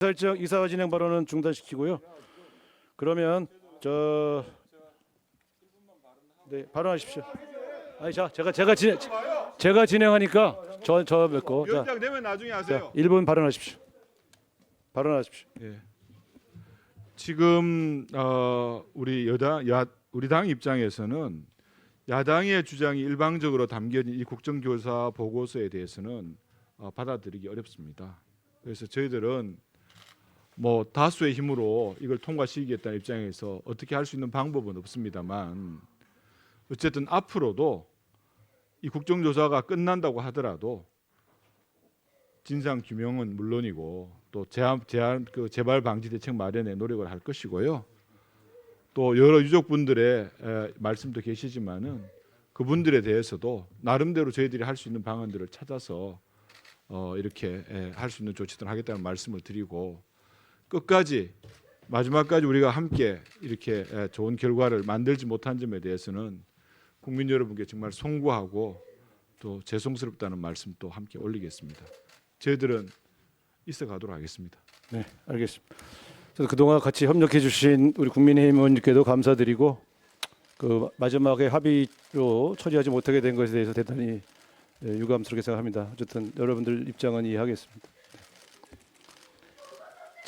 설정 이사와 진행 발언은 중단시키고요. 그러면 저 네, 발언하십시오. 아니 자, 제가 제가 진행 제가 진행하니까 저저 뵙고 자, 위원장 되면 나중에 자 하세요. 1분 발언하십시오. 발언하십시오. 예. 지금 어, 우리 여당 야, 우리 당 입장에서는 야당의 주장이 일방적으로 담겨진 이 국정조사 보고서에 대해서는 어, 받아들이기 어렵습니다. 그래서 저희들은 뭐 다수의 힘으로 이걸 통과시키겠다는 입장에서 어떻게 할 수 있는 방법은 없습니다만 어쨌든 앞으로도 이 국정조사가 끝난다고 하더라도 진상 규명은 물론이고 또 제한 제한 그 재발 방지 대책 마련에 노력을 할 것이고요. 또 여러 유족분들의 에, 말씀도 계시지만은 그분들에 대해서도 나름대로 저희들이 할 수 있는 방안들을 찾아서 어, 이렇게 할 수 있는 조치들을 하겠다는 말씀을 드리고 끝까지 마지막까지 우리가 함께 이렇게 에, 좋은 결과를 만들지 못한 점에 대해서는 국민 여러분께 정말 송구하고 또 죄송스럽다는 말씀 또 함께 올리겠습니다. 저희들은 있어 가도록 하겠습니다. 네, 알겠습니다. 그래서 그동안 같이 협력해 주신 우리 국민의힘 의원님께도 감사드리고 그 마지막에 합의로 처리하지 못하게 된 것에 대해서 대단히 예, 유감스럽게 생각합니다. 어쨌든 여러분들 입장은 이해하겠습니다.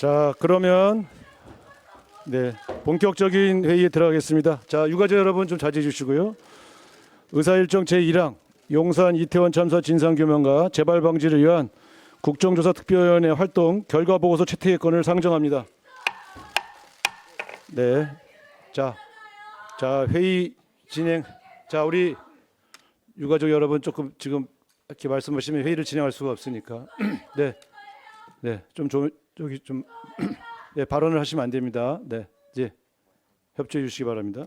자, 그러면 네, 본격적인 회의에 들어가겠습니다. 자, 유가족 여러분 좀 자제해 주시고요. 의사일정 제1항 용산 이태원 참사 진상규명과 재발 방지를 위한 국정조사 특별위원회 활동 결과 보고서 채택건을 상정합니다. 네. 자, 자 회의 진행. 자 우리 유가족 여러분 조금 지금 이렇게 말씀하시면 회의를 진행할 수가 없으니까. 네, 네. 좀좀 저기 좀 네, 발언을 하시면 안 됩니다. 네, 이제 협조해 주시기 바랍니다.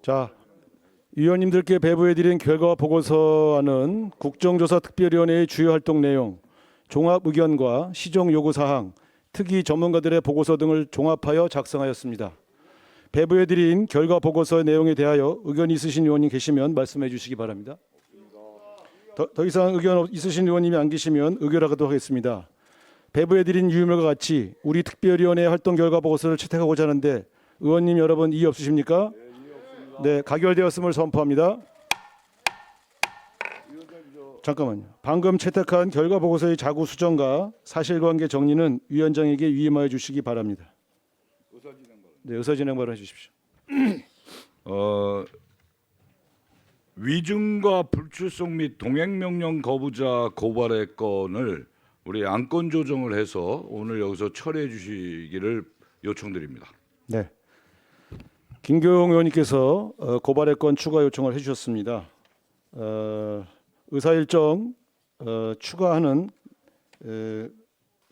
자. 위원님들께 배부해드린 결과 보고서안은 국정조사 특별위원회의 주요 활동 내용, 종합 의견과 시정 요구 사항, 특위 전문가들의 보고서 등을 종합하여 작성하였습니다. 배부해드린 결과 보고서의 내용에 대하여 의견 있으신 의원님 계시면 말씀해 주시기 바랍니다. 더, 더 이상 의견 없- 있으신 의원님이 안 계시면 의결하도록 하겠습니다. 배부해드린 유의물과 같이 우리 특별위원회 활동 결과 보고서를 채택하고자 하는데 의원님 여러분 이의 없으십니까? 네, 가결되었음을 선포합니다. 잠깐만요. 방금 채택한 결과 보고서의 자구 수정과 사실관계 정리는 위원장에게 위임하여 주시기 바랍니다. 네, 의사 진행 발언해 주십시오. 어, 위증과 불출석 및 동행 명령 거부자 고발의 건을 우리 안건 조정을 해서 오늘 여기서 처리해 주시기를 요청드립니다. 네. 김교용 의원님께서 어, 고발의 건 추가 요청을 해주셨습니다. 어, 의사 일정 어, 추가하는 에,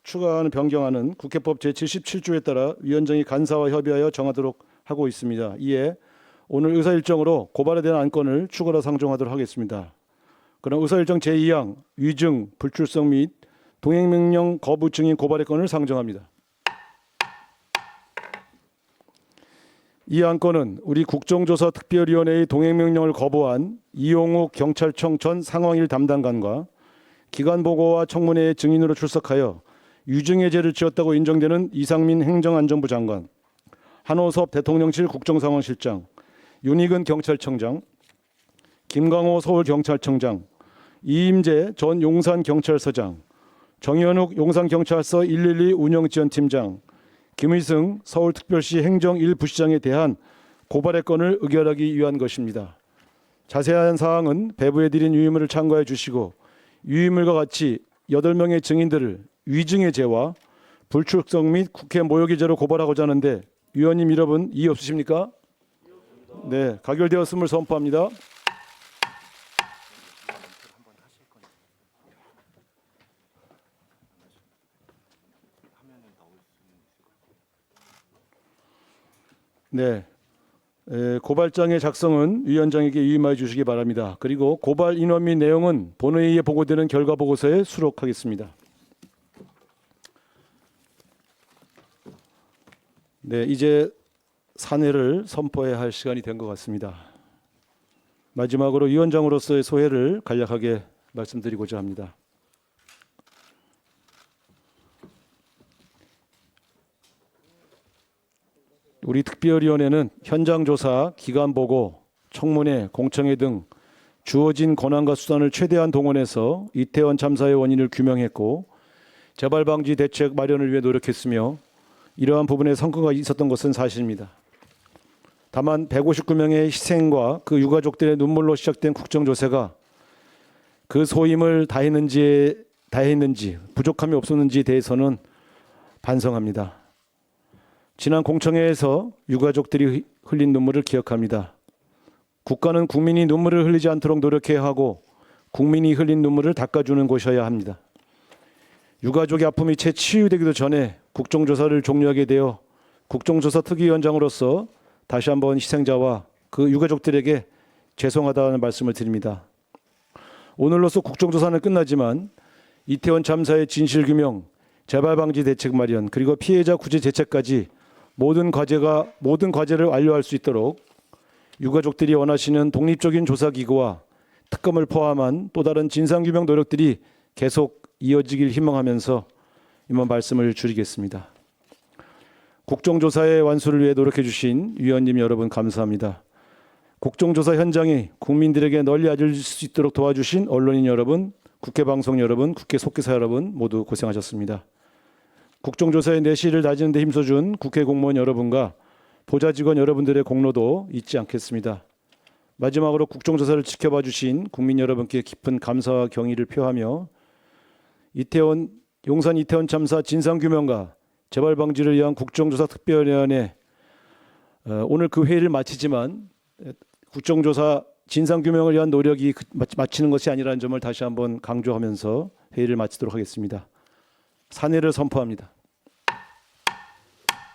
추가하는 변경하는 국회법 제 77조에 따라 위원장이 간사와 협의하여 정하도록 하고 있습니다. 이에 오늘 의사 일정으로 고발에 대한 안건을 추가로 상정하도록 하겠습니다. 그럼 의사 일정 제2항 위증, 불출석 및 동행 명령 거부 증인 고발의 건을 상정합니다. 이 안건은 우리 국정조사 특별위원회의 동행명령을 거부한 이용욱 경찰청 전 상황일 담당관과 기관 보고와 청문회의 증인으로 출석하여 유증의 죄를 지었다고 인정되는 이상민 행정안전부 장관, 한호섭 대통령실 국정상황실장, 윤희근 경찰청장, 김광호 서울경찰청장, 이임재 전 용산경찰서장, 정현욱 용산경찰서 112 운영지원팀장, 김의승 서울특별시 행정 1부시장에 대한 고발의 건을 의결하기 위한 것입니다. 자세한 사항은 배부해드린 유의물을 참고해 주시고 유의물과 같이 8명의 증인들을 위증의 죄와 불출석 및 국회 모욕의 죄로 고발하고자 하는데 위원님 여러분 이의 없으십니까? 네, 가결되었음을 선포합니다. 네. 에, 고발장의 작성은 위원장에게 위임하여 주시기 바랍니다. 그리고 고발 인원 및 내용은 본회의에 보고되는 결과 보고서에 수록하겠습니다. 네, 이제 사내를 선포해야 할 시간이 된 것 같습니다. 마지막으로 위원장으로서의 소회를 간략하게 말씀드리고자 합니다. 우리 특별위원회는 현장 조사, 기간 보고, 청문회, 공청회 등 주어진 권한과 수단을 최대한 동원해서 이태원 참사의 원인을 규명했고 재발 방지 대책 마련을 위해 노력했으며 이러한 부분에 성과가 있었던 것은 사실입니다. 다만 159명의 희생과 그 유가족들의 눈물로 시작된 국정조사가 그 소임을 다했는지 다했는지 부족함이 없었는지에 대해서는 반성합니다. 지난 공청회에서 유가족들이 흘린 눈물을 기억합니다. 국가는 국민이 눈물을 흘리지 않도록 노력해야 하고 국민이 흘린 눈물을 닦아주는 곳이어야 합니다. 유가족의 아픔이 채 치유되기도 전에 국정조사를 종료하게 되어 국정조사 특위위원장으로서 다시 한번 희생자와 그 유가족들에게 죄송하다는 말씀을 드립니다. 오늘로서 국정조사는 끝나지만 이태원 참사의 진실 규명, 재발 방지 대책 마련, 그리고 피해자 구제 대책까지 모든 과제가 모든 과제를 완료할 수 있도록 유가족들이 원하시는 독립적인 조사 기구와 특검을 포함한 또 다른 진상 규명 노력들이 계속 이어지길 희망하면서 이만 말씀을 줄이겠습니다. 국정조사의 완수를 위해 노력해 주신 위원님 여러분 감사합니다. 국정조사 현장이 국민들에게 널리 알릴 수 있도록 도와주신 언론인 여러분, 국회 방송 여러분, 국회 속기사 여러분 모두 고생하셨습니다. 국정조사의 내실을 다지는 데 힘써준 국회 공무원 여러분과 보좌 직원 여러분들의 공로도 잊지 않겠습니다. 마지막으로 국정조사를 지켜봐 주신 국민 여러분께 깊은 감사와 경의를 표하며 이태원 용산 이태원 참사 진상 규명과 재발 방지를 위한 국정조사 특별위원회 어, 오늘 그 회의를 마치지만 에, 국정조사 진상 규명을 위한 노력이 그- 마- 마치는 것이 아니라는 점을 다시 한번 강조하면서 회의를 마치도록 하겠습니다. 사내를 선포합니다.